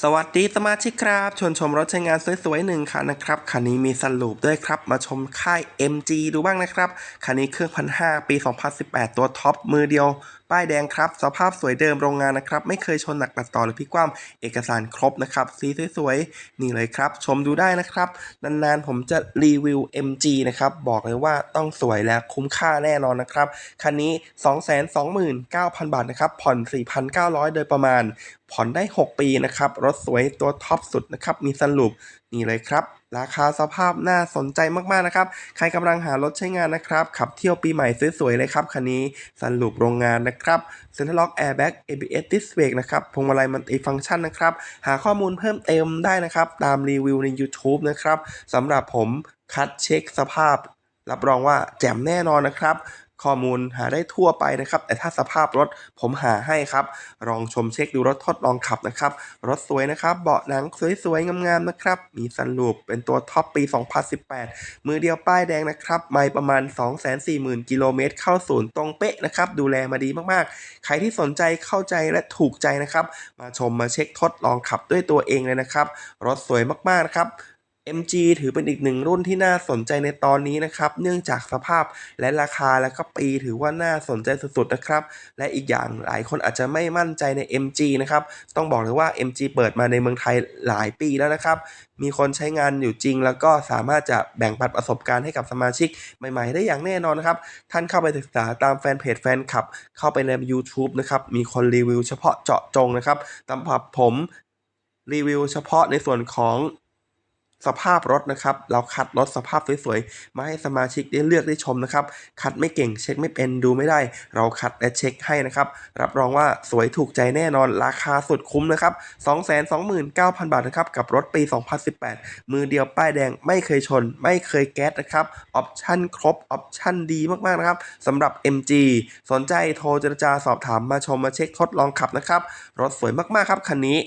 สวัสดีสมาชิกครับ ชวนชมรถใช้งานสวยๆหนึ่งคันนะครับคันนี้มีสลูปด้วยครับ มาชมค่าย MG ดูบ้างนะครับ คันนี้เครื่องพันห้าปี 2018 ตัวท็อปมือเดียว ป้ายแดงครับ สภาพสวยเดิมโรงงานนะครับ ไม่เคยชนหนักตัดต่อหรือพลิกว่ำเอกสารครบนะครับ สีสวยๆ นี่เลยครับ ชมดูได้นะครับ นานๆ ผมจะรีวิว MG นะครับ บอกเลยว่าต้องสวยและคุ้มค่าแน่นอนนะครับ คันนี้ 229,000 บาทนะครับ ผ่อน 4,900 โดยประมาณ ผ่อนได้ 6 ปีนะครับ รถสวยตัวท็อปสุดนะครับ มีสรุปนี่เลยครับ ราคาสภาพน่าสนใจมากๆนะครับ ใครกำลังหารถใช้งานนะครับ ขับเที่ยวปีใหม่สวยๆเลยครับคันนี้สรุปโรงงานนะครับ c e n t r Lock Airbag ABS Disc Brake นะครับพวงมาลัยมันติฟังก์ชันนะครับ หาข้อมูลเพิ่มเติมได้นะครับ ตามรีวิวใน YouTube นะครับสำหรับผมคัดเช็คสภาพ รับรองว่าแจ่มแน่นอนนะครับข้อมูลหาได้ทั่วไปนะครับ แต่ถ้าสภาพรถผมหาให้ครับ ลองชมเช็คดูรถทดลองขับนะครับ รถสวยนะครับ เบาะหนังสวยๆ งามๆนะครับ มีสันลูปเป็นตัวท็อปปี 2018 มือเดียวป้ายแดงนะครับ ไม่ประมาณ 240,000 กิโลเมตรเข้าศูนย์ตรงเป๊ะนะครับ ดูแลมาดีมากๆ ใครที่สนใจเข้าใจและถูกใจนะครับ มาชมมาเช็คทดลองขับด้วยตัวเองเลยนะครับ รถสวยมากๆนะครับ MG ถือเป็นอีกหนึ่งรุ่นที่น่าสนใจในตอนนี้นะครับ เนื่องจากสภาพและราคาแล้วก็ปีถือว่าน่าสนใจสุดๆนะครับ และอีกอย่างหลายคนอาจจะไม่มั่นใจใน MG นะครับ ต้องบอกเลยว่า MG เปิดมาในเมืองไทยหลายปีแล้วนะครับ มีคนใช้งานอยู่จริง แล้วก็สามารถจะแบ่งปันประสบการณ์ให้กับสมาชิกใหม่ๆ ได้อย่างแน่นอนนะครับ ท่านเข้าไปศึกษาตามแฟนเพจแฟนคลับ เข้าไปใน YouTube นะครับ มีคนรีวิวเฉพาะเจาะจงนะครับสำหรับผมรีวิวเฉพาะในส่วนของ สภาพรถนะครับ เราคัดรถสภาพสวยๆ มาให้สมาชิกได้เลือกได้ชมนะครับ คัดไม่เก่งเช็คไม่เป็นดูไม่ได้ เราคัดและเช็คให้นะครับ รับรองว่าสวยถูกใจแน่นอนราคาสุดคุ้มนะครับ 229,000 บาทนะครับ กับรถปี 2018 มือเดียวป้ายแดงไม่เคยชน ไม่เคยแก๊สนะครับ ออปชั่นครบ ออปชั่นดีมากๆนะครับสำหรับ MG สนใจโทรเจรจาสอบถามมาชมมาเช็คทดลองขับนะครับ รถสวยมากๆครับคันนี้